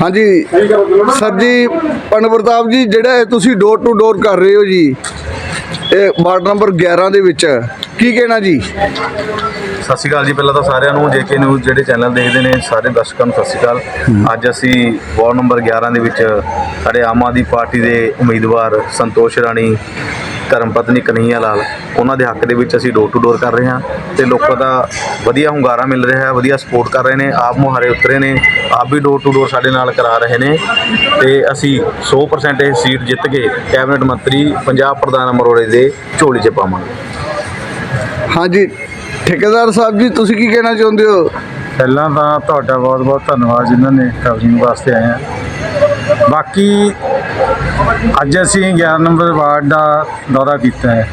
ਹਾਂਜੀ। ਸਰ ਜੀ ਪ੍ਰਤਾਪ ਜੀ ਜਿਹੜਾ ਇਹ ਤੁਸੀਂ ਡੋਰ ਟੂ ਡੋਰ ਕਰ ਰਹੇ ਹੋ ਜੀ ਇਹ ਵਾਰਡ ਨੰਬਰ 11 ਦੇ ਵਿੱਚ ਕੀ ਕਹਿਣਾ ਜੀ? ਸਤਿ ਸ਼੍ਰੀ ਅਕਾਲ ਜੀ ਪਹਿਲਾਂ ਤਾਂ ਸਾਰਿਆਂ ਨੂੰ ਜੇਕੇ ਨਿਊਜ਼ ਜਿਹੜੇ ਚੈਨਲ ਦੇਖਦੇ ਨੇ ਸਾਰੇ ਦਰਸ਼ਕਾਂ ਨੂੰ ਸਤਿ ਸ਼੍ਰੀ ਅਕਾਲ। ਅੱਜ ਅਸੀਂ ਵਾਰਡ ਨੰਬਰ 11 ਦੇ ਵਿੱਚ ਸਾਡੇ ਆਮ ਆਦਮੀ ਪਾਰਟੀ ਦੇ ਉਮੀਦਵਾਰ ਸੰਤੋਸ਼ ਰਾਣੀ ਧਰਮ ਪਤਨੀ ਕਨਈਆ ਲਾਲ ਉਹਨਾਂ ਦੇ ਹੱਕ ਦੇ ਵਿੱਚ ਅਸੀਂ ਡੋਰ ਟੂ ਡੋਰ ਕਰ ਰਹੇ ਹਾਂ ਤੇ ਲੋਕਾਂ ਦਾ ਵਧੀਆ ਹੁੰਗਾਰਾ ਮਿਲ ਰਿਹਾ ਹੈ ਵਧੀਆ ਸਪੋਰਟ ਕਰ ਰਹੇ ਨੇ ਆਪ ਮੁਹਾਰੇ ਉਤਰੇ ਨੇ ਆਪ ਵੀ ਡੋਰ ਟੂ ਡੋਰ ਸਾਡੇ ਨਾਲ ਕਰਾ ਰਹੇ ਨੇ ਤੇ ਅਸੀਂ 100% ਇਹ ਸੀਟ ਜਿੱਤ ਕੇ ਕੈਬਨਿਟ ਮੰਤਰੀ ਪੰਜਾਬ ਪ੍ਰਧਾਨ ਅਮਰੋੜੇ ਦੇ ਝੋਲੀ 'ਚ ਪਾਵਾਂਗੇ। ਹਾਂਜੀ ਠੇਕੇਦਾਰ ਸਾਹਿਬ ਜੀ ਤੁਸੀਂ ਕੀ ਕਹਿਣਾ ਚਾਹੁੰਦੇ ਹੋ? ਪਹਿਲਾਂ ਤਾਂ ਤੁਹਾਡਾ ਬਹੁਤ-ਬਹੁਤ ਧੰਨਵਾਦ ਜਿਨ੍ਹਾਂ ਨੇ ਕਵਰਿੰਗ ਵਾਸਤੇ ਆਏ ਆ। ਬਾਕੀ ਅੱਜ ਅਸੀਂ 11 ਨੰਬਰ ਵਾਰਡ ਦਾ ਦੌਰਾ ਕੀਤਾ ਹੈ।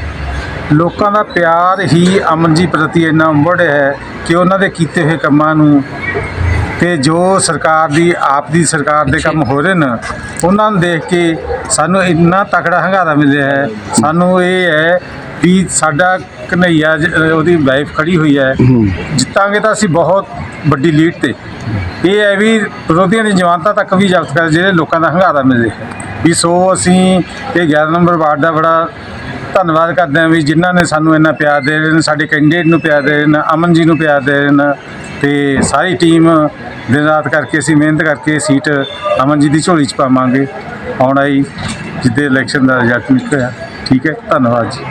ਲੋਕਾਂ ਦਾ ਪਿਆਰ ਹੀ ਅਮਨ ਜੀ ਪ੍ਰਤੀ ਇੰਨਾ ਉਮੜਿਆ ਹੈ ਕਿ ਉਹਨਾਂ ਦੇ ਕੀਤੇ ਹੋਏ ਕੰਮਾਂ ਨੂੰ ਤੇ ਜੋ ਸਰਕਾਰ ਦੀ ਆਪ ਦੀ ਸਰਕਾਰ ਦੇ ਕੰਮ ਹੋ ਰਹੇ ਨੇ ਉਹਨਾਂ ਨੂੰ ਦੇਖ ਕੇ ਸਾਨੂੰ ਇੰਨਾ ਤਕੜਾ ਹੰਗਾਰਾ ਮਿਲ ਰਿਹਾ ਹੈ। ਸਾਨੂੰ ਇਹ ਹੈ ਵੀ ਸਾਡਾ ਕਨਈਆ ਉਹਦੀ ਵਾਈਫ ਖੜੀ ਹੋਈ ਹੈ। ਜਿੱਤਾਂਗੇ ਤਾਂ ਅਸੀਂ ਬਹੁਤ ਵੱਡੀ ਲੀਡ ਤੇ। ਇਹ ਹੈ ਵੀ ਵਿਰੋਧੀਆਂ ਦੀ ਜਮਾਨਤਾਂ ਤੱਕ ਵੀ ਜ਼ਬਤ ਕਰ ਜਿਹੜੇ ਲੋਕਾਂ ਦਾ ਹੰਗਾਰਾ ਮਿਲ। ਰਿਹਾ ਹੈ ਵੀ ਸੋ ਅਸੀਂ ਇਹ 11 ਨੰਬਰ ਵਾਰਡ ਦਾ ਬੜਾ ਧੰਨਵਾਦ ਕਰਦੇ ਹਾਂ ਵੀ ਜਿਨ੍ਹਾਂ ਨੇ ਸਾਨੂੰ ਇੰਨਾ ਪਿਆਰ ਦੇ ਰਹੇ ਨੇ, ਸਾਡੇ ਕੈਂਡੀਡੇਟ ਨੂੰ ਪਿਆਰ ਦੇ ਰਹੇ ਨੇ, ਅਮਨ ਜੀ ਨੂੰ ਪਿਆਰ ਦੇ ਰਹੇ ਨੇ ਤੇ ਸਾਰੀ ਟੀਮ ਦਿਨ ਰਾਤ ਕਰਕੇ ਅਸੀਂ ਮਿਹਨਤ ਕਰਕੇ ਸੀਟ ਅਮਨ ਜੀ ਦੀ ਝੋਲੀ 'ਚ ਪਾਵਾਂਗੇ। ਆਉਣ ਆਈ ਜਿੱਦੇ ਇਲੈਕਸ਼ਨ ਦਾ ਰਿਜ਼ਲਟ ਨਿਕਲਿਆ। ਠੀਕ ਹੈ, ਧੰਨਵਾਦ ਜੀ।